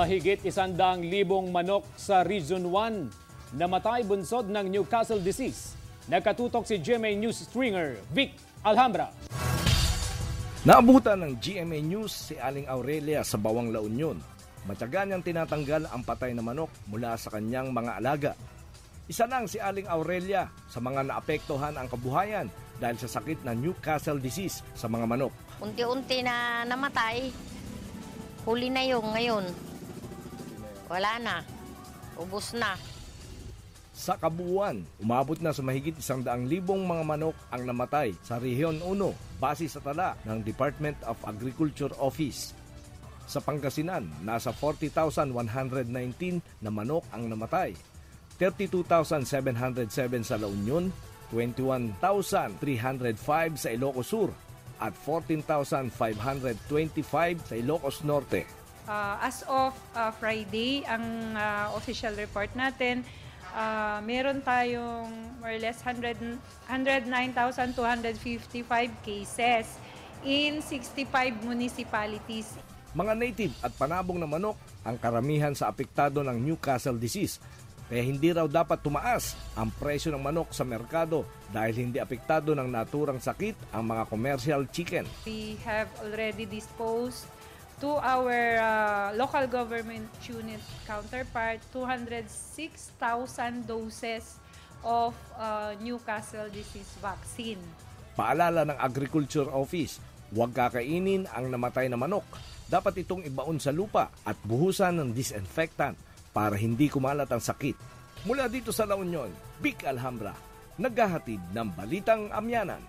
Mahigit isandang libong manok sa Region 1 namatay bunsod ng Newcastle disease. Nagkatutok si GMA News Stringer Vic Alhambra. Naabutan ng GMA News si Aling Aurelia sa Bawang La Union. Matyaga niyang tinatanggal ang patay na manok mula sa kanyang mga alaga. Isa lang si Aling Aurelia sa mga naapektuhan ang kabuhayan dahil sa sakit na Newcastle disease sa mga manok. Unti-unti na namatay. Huli na yung ngayon. Wala na. Ubus na. Sa kabuuan, umabot na sa mahigit isang daang libong mga manok ang namatay sa Rehiyon 1 base sa tala ng Department of Agriculture Office. Sa Pangasinan, nasa 40,119 na manok ang namatay. 32,707 sa La Union, 21,305 sa Ilocos Sur at 14,525 sa Ilocos Norte. Uh, as of uh, Friday, ang uh, official report natin, uh, meron tayong more or less 100 109,255 cases in 65 municipalities. Mga native at panabong na manok ang karamihan sa apektado ng Newcastle disease. Kaya hindi raw dapat tumaas ang presyo ng manok sa merkado dahil hindi apektado ng naturang sakit ang mga commercial chicken. We have already disposed to our uh, local government unit counterpart 206,000 doses of uh, Newcastle disease vaccine. Paalala ng Agriculture Office, huwag kakainin ang namatay na manok. Dapat itong ibaon sa lupa at buhusan ng disinfectant para hindi kumalat ang sakit. Mula dito sa La Union, Vic Alhambra, naghahatid ng Balitang Amyanan.